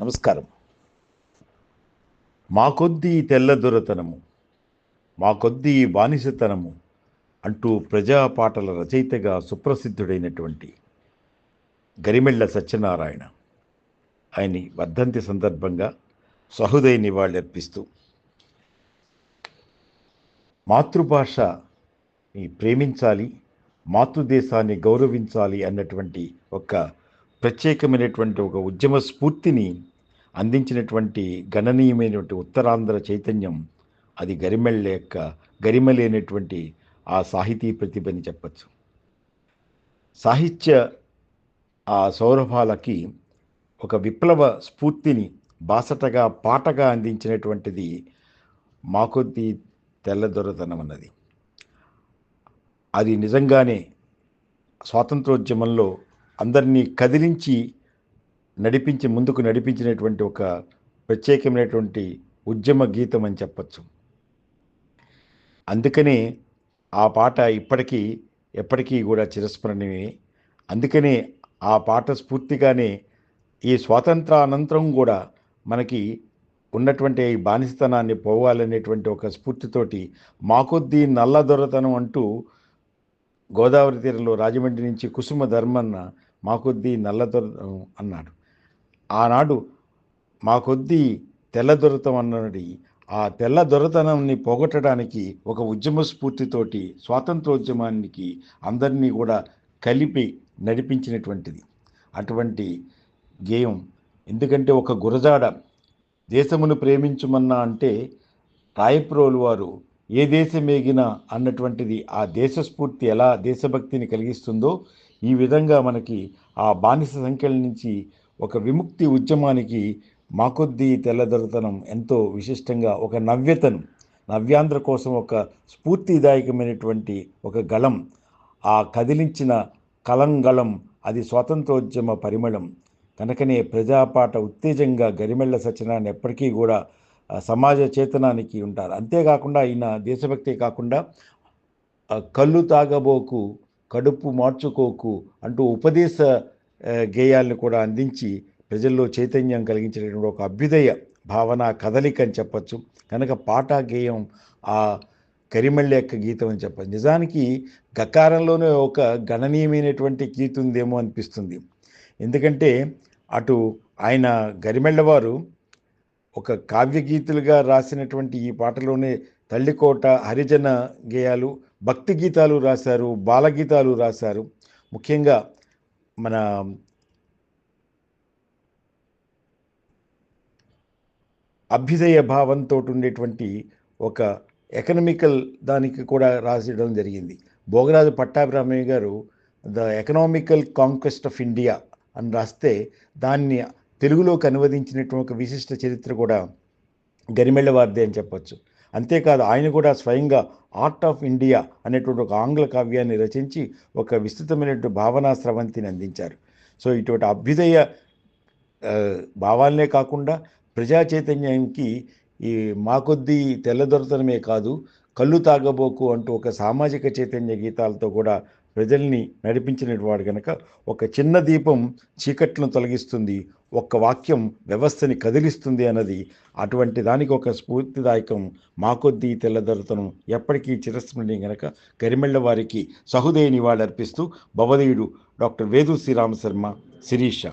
నమస్కారం. మా కొద్దీ తెల్లదొరతనము మా కొద్దీ బానిసతనము అంటూ ప్రజా పాటల రచయితగా సుప్రసిద్ధుడైనటువంటి గరిమెళ్ళ సత్యనారాయణ ఆయని వర్ధంతి సందర్భంగా సహృదయ నివాళులర్పిస్తూ మాతృభాషని ప్రేమించాలి మాతృదేశాన్ని గౌరవించాలి అన్నటువంటి ఒక ప్రత్యేకమైనటువంటి ఒక ఉద్యమ స్ఫూర్తిని అందించినటువంటి గణనీయమైనటువంటి ఉత్తరాంధ్ర చైతన్యం అది గరిమెళ్ళ యొక్క గరిమలేనటువంటి ఆ సాహితీ ప్రతిభని చెప్పచ్చు. సాహిత్య ఆ సౌరభాలకి ఒక విప్లవ స్ఫూర్తిని బాసటగా పాటగా అందించినటువంటిది మాకొద్ది తెల్లదొరతనం అన్నది. అది నిజంగానే స్వాతంత్రోద్యమంలో అందరినీ కదిలించి నడిపించి ముందుకు నడిపించినటువంటి ఒక ప్రత్యేకమైనటువంటి ఉద్యమ గీతం అని చెప్పచ్చు. అందుకనే ఆ పాట ఇప్పటికీ ఎప్పటికీ కూడా చిరస్మరణీయమే. అందుకనే ఆ పాట స్ఫూర్తిగానే ఈ స్వాతంత్ర అనంతరం కూడా మనకి ఉన్నటువంటి ఈ బానిసతనాన్ని పోవాలనేటువంటి ఒక స్ఫూర్తితోటి మాకొద్దీ నల్ల దొరతనం అంటూ గోదావరి తీరంలో రాజమండ్రి నుంచి కుసుమ ధర్మన్న మాకొద్దీ నల్ల దొర అన్నాడు. ఆనాడు మాకొద్దీ తెల్ల దొరతం అన్నది ఆ తెల్ల దొరతనాన్ని పోగొట్టడానికి ఒక ఉద్యమ స్ఫూర్తితోటి స్వాతంత్రోద్యమానికి అందరినీ కూడా కలిపి నడిపించినటువంటిది. అటువంటి గేయం. ఎందుకంటే ఒక గురజాడ దేశమును ప్రేమించుమన్నా అంటే రాయప్రోలు వారు ఏ దేశమేగినా అన్నటువంటిది ఆ దేశస్ఫూర్తి ఎలా దేశభక్తిని కలిగిస్తుందో ఈ విధంగా మనకి ఆ బానిస సంఖ్యల నుంచి ఒక విముక్తి ఉద్యమానికి మాకొద్దీ తెల్లదొరతనం ఎంతో విశిష్టంగా ఒక నవ్యతను నవ్యాంధ్ర కోసం ఒక స్ఫూర్తిదాయకమైనటువంటి ఒక గళం ఆ కదిలించిన కలంగళం అది స్వాతంత్రోద్యమ పరిమళం. కనుకనే ప్రజాపాట ఉత్తేజంగా గరిమెళ్ళ సత్యనారాయణ ఎప్పటికీ కూడా సమాజ చేతనానికి ఉంటారు. అంతేకాకుండా ఈయన దేశభక్తే కాకుండా కళ్ళు తాగబోకు కడుపు మార్చుకోకు అంటూ ఉపదేశ గేయాలను కూడా అందించి ప్రజల్లో చైతన్యం కలిగించినటువంటి ఒక అభ్యుదయ భావన కదలిక అని చెప్పచ్చు. కనుక పాట గేయం ఆ కరిమళ్ళి యొక్క గీతం అని చెప్పచ్చు. నిజానికి గకారంలోనే ఒక గణనీయమైనటువంటి గీతం ఉందేమో అనిపిస్తుంది. ఎందుకంటే అటు ఆయన గరిమెళ్ళవారు ఒక కావ్య గీతులుగా రాసినటువంటి ఈ పాటలోనే తల్లికోట హరిజన గేయాలు భక్తి గీతాలు రాశారు బాలగీతాలు రాశారు. ముఖ్యంగా మన అభ్యుదయ భావంతో ఉండేటువంటి ఒక ఎకనమికల్ దానికి కూడా రాసడం జరిగింది. భోగరాజు పట్టాభిరామయ్య గారు the economical conquest of India అని రాస్తే దాన్ని తెలుగులోకి అనువదించినటువంటి ఒక విశిష్ట చరిత్ర కూడా గరిమెళ్ళ వారిదే అని చెప్పచ్చు. అంతేకాదు ఆయన కూడా స్వయంగా ఆర్ట్ ఆఫ్ ఇండియా అనేటువంటి ఒక ఆంగ్ల కావ్యాన్ని రచించి ఒక విస్తృతమైనటువంటి భావనా స్రవంతిని అందించారు. సో ఇటువంటి అభ్యుదయ భావాలనే కాకుండా ప్రజా చైతన్యానికి ఈ మాకొద్దీ తెల్లదొరతనమే కాదు కళ్ళు తాగబోకు అంటూ ఒక సామాజిక చైతన్య గీతాలతో కూడా ప్రజల్ని నడిపించినవాడు కనుక ఒక చిన్న దీపం చీకట్లను తొలగిస్తుంది ఒక్క వాక్యం వ్యవస్థని కదిలిస్తుంది అన్నది అటువంటి దానికి ఒక స్ఫూర్తిదాయకం మాకొద్దీ తెల్లదొరతను ఎప్పటికీ చిరస్మరణీయం గనక గరిమెళ్ళ వారికి సహృదయ నివాళులర్పిస్తూ భవదీయుడు డాక్టర్ వేదు శ్రీరామశర్మ శిరీష.